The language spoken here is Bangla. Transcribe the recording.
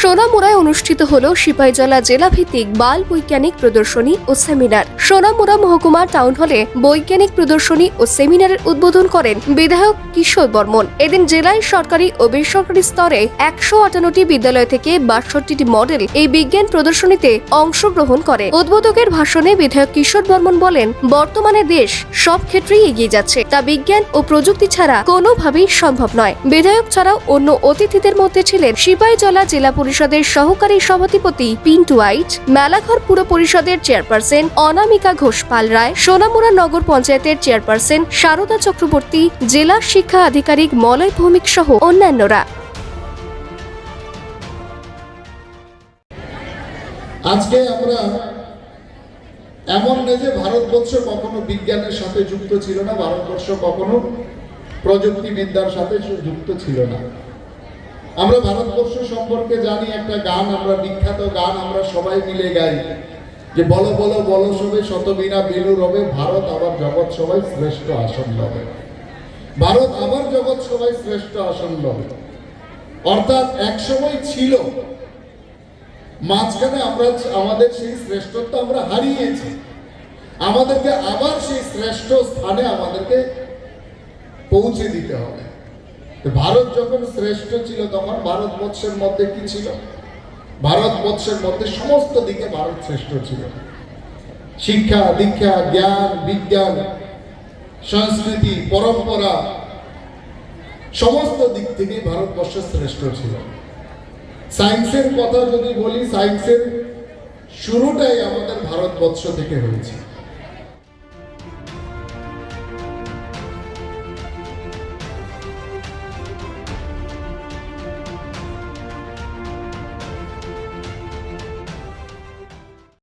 সোনামুড়ায় অনুষ্ঠিত হল সিপাহীজলা জেলা ভিত্তিক বাল বৈজ্ঞানিক প্রদর্শনী ও সেমিনার। সোনামুড়া মহকুমা টাউন হলে বৈজ্ঞানিক প্রদর্শনী ও সেমিনারের উদ্বোধন করেন বিধায়ক কিশোর বর্মন। এদিন জেলায় সরকারি ও বেসরকারি স্তরে একশো আটান্নটি বিদ্যালয় থেকে বাষট্টিটি মডেল এই বিজ্ঞান প্রদর্শনীতে অংশগ্রহণ করে। উদ্বোধকের ভাষণে বিধায়ক কিশোর বর্মন বলেন, বর্তমানে দেশ সব ক্ষেত্রেই এগিয়ে যাচ্ছে, তা বিজ্ঞান ও প্রযুক্তি ছাড়া কোনোভাবেই সম্ভব নয়। বিধায়ক ছাড়াও অন্য অতিথিদের মধ্যে ছিলেন সিপাহীজলা জেলা পরিষদের সহকারী সভাধিপতি পিন্টু আইট মেলাঘর পুর পরিষদের চেয়ারপারসন অনামিকা ঘোষ পাল রায়, সোনামুড়া নগর পঞ্চায়েতের চেয়ারপারসন শারদা চক্রবর্তী, জেলা শিক্ষা আধিকারিক মলয় ভৌমিক সহ অন্যান্যরা। আজকে আমরা এমন নেই যে ভারতবর্ষ কখনো বিজ্ঞানের সাথে যুক্ত ছিল না, ভারতবর্ষ কখনো প্রযুক্তিবিদ্যার সাথে যুক্ত ছিল না। আমরা ভারতবর্ষ সম্পর্কে জানি একটা গান, আমরা বিখ্যাত গান, আমরা সবাই মিলে গাই। যে বলো বলো বলো সবে শতবিনা বেলু রবে, ভারত আবার জগৎ সবাই শ্রেষ্ঠ আসন লবে। ভারত আবার জগৎ সবাই শ্রেষ্ঠ আসন লবে। অর্থাৎ একসময় ছিল, মাঝখানে আমরা আমাদের সেই শ্রেষ্ঠত্ব আমরা হারিয়েছি। আমাদেরকে আবার সেই শ্রেষ্ঠ স্থানে আমাদেরকে পৌঁছে দিতে হবে। ভারত যখন শ্রেষ্ঠ ছিল তখন ভারতবর্ষের মধ্যে কি ছিল? ভারতবর্ষের মধ্যে সমস্ত দিকে ভারত শ্রেষ্ঠ ছিল। শিক্ষা, দীক্ষা, জ্ঞান, বিজ্ঞান, সংস্কৃতি, পরম্পরা, সমস্ত দিক থেকে ভারতবর্ষ শ্রেষ্ঠ ছিল। সায়েন্সের কথা যদি বলি, সায়েন্সের শুরুটাই আমাদের ভারতবর্ষ থেকে হয়েছে।